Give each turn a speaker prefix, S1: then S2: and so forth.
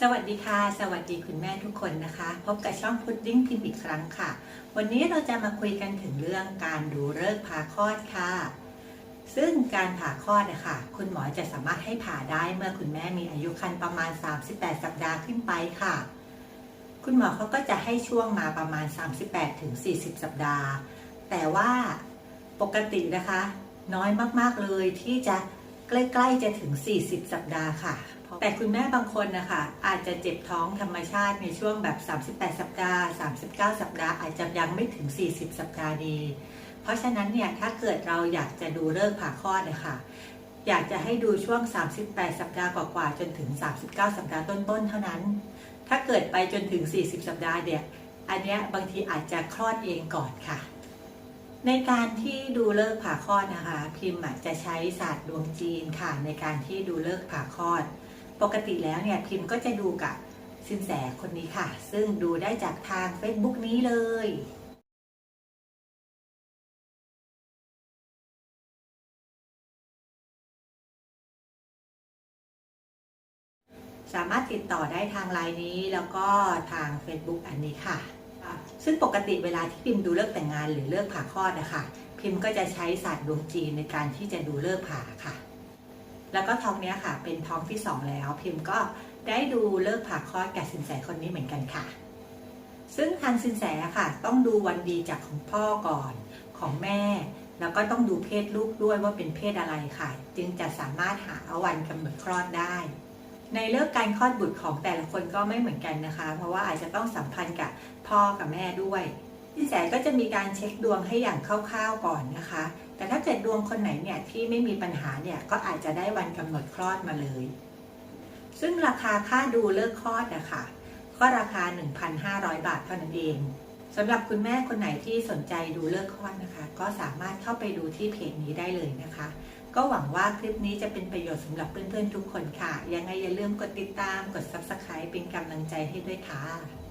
S1: สวัสดีค่ะ สวัสดีคุณแม่ทุกคนนะคะ พบกับช่องพุดดิ้งพิมพ์อีกครั้งค่ะ วันนี้เราจะมาคุยกันถึงเรื่องการดูฤกษ์ผ่าคลอดค่ะ ซึ่งการผ่าคลอดนะคะคุณหมอจะสามารถให้ผ่าได้เมื่อคุณแม่มีอายุครรภ์ประมาณ 38 สัปดาห์ขึ้นไปค่ะ คุณหมอเขาก็จะให้ช่วงมาประมาณ 38ถึง40 สัปดาห์ แต่ว่าปกตินะคะ น้อยมากๆเลยที่จะ ใกล้ๆจะถึง 40 สัปดาห์ค่ะ แต่คุณแม่บางคนนะคะอาจจะเจ็บท้องธรรมชาติในช่วงแบบ 38 สัปดาห์ 39 สัปดาห์อาจจะยังไม่ถึง 40 สัปดาห์ดี เพราะฉะนั้นเนี่ยถ้าเกิดเราอยากจะดูเลิกษ์ผ่าคลอดนะคะอยากจะให้ดูช่วง 38 สัปดาห์กว่าๆจนถึง 39 สัปดาห์ต้นๆ เท่านั้น ถ้าเกิดไปจนถึง 40 สัปดาห์เนี่ย อันเนี้ยบางทีอาจจะคลอดเองก่อนค่ะ ในการที่ดูเลิกผ่าคลอดนะคะ พิมพ์จะใช้ศาสตร์ดวงจีนค่ะ ในการที่ดูเลิกผ่าคลอด ปกติแล้วเนี่ยพิมพ์ก็จะดูกับสินแสคนนี้ค่ะ ซึ่งดูได้จากทาง Facebook นี้เลยสามารถติดต่อได้ทางไลน์นี้แล้วก็ทาง Facebook อันนี้ค่ะ ซึ่งปกติเวลาที่พิมพ์ดูเลิกแต่งงานหรือเลิกผ่าคลอดนะคะพิมพ์ก็จะใช้ศาสตร์ดวงจีนในการที่จะดูเลิกผ่าค่ะ แล้วก็ท้องเนี้ยค่ะ เป็นท้องที่สองแล้ว พิมพ์ก็ได้ดูเลิกผ่าคลอดกับสินแสคนนี้เหมือนกันค่ะ ซึ่งทางสินแสค่ะ ต้องดูวันดีจากของพ่อก่อนของแม่ แล้วก็ต้องดูเพศลูกด้วยว่าเป็นเพศอะไรค่ะ จึงจะสามารถหาวันกำหนดคลอดได้ ในเลิกการคลอดบุตรของแต่ละคนก็ไม่เหมือนกันนะคะ เพราะว่าอาจจะต้องสัมพันธ์กับพ่อกับแม่ด้วยสินแสก็จะมีการเช็คดวงให้อย่างคร่าวๆก่อนนะคะ แต่ถ้าเกิดดวงคนไหนเนี่ยที่ไม่มีปัญหาเนี่ยก็อาจจะได้วันกำหนดคลอดมาเลย ซึ่งราคาค่าดูเลิกคลอดนะคะก็ราคา 1,500 บาทเท่านั้นเองสำหรับคุณแม่คนไหนที่สนใจดูเลิกคลอดนะคะ ก็สามารถเข้าไปดูที่เพจนี้ได้เลยนะคะ ก็หวังว่าคลิปนี้จะเป็นประโยชน์สำหรับเพื่อนๆทุกคนค่ะ ยังไงอย่าลืมกดติดตามกด Subscribe เป็นกำลังใจให้ด้วยค่ะ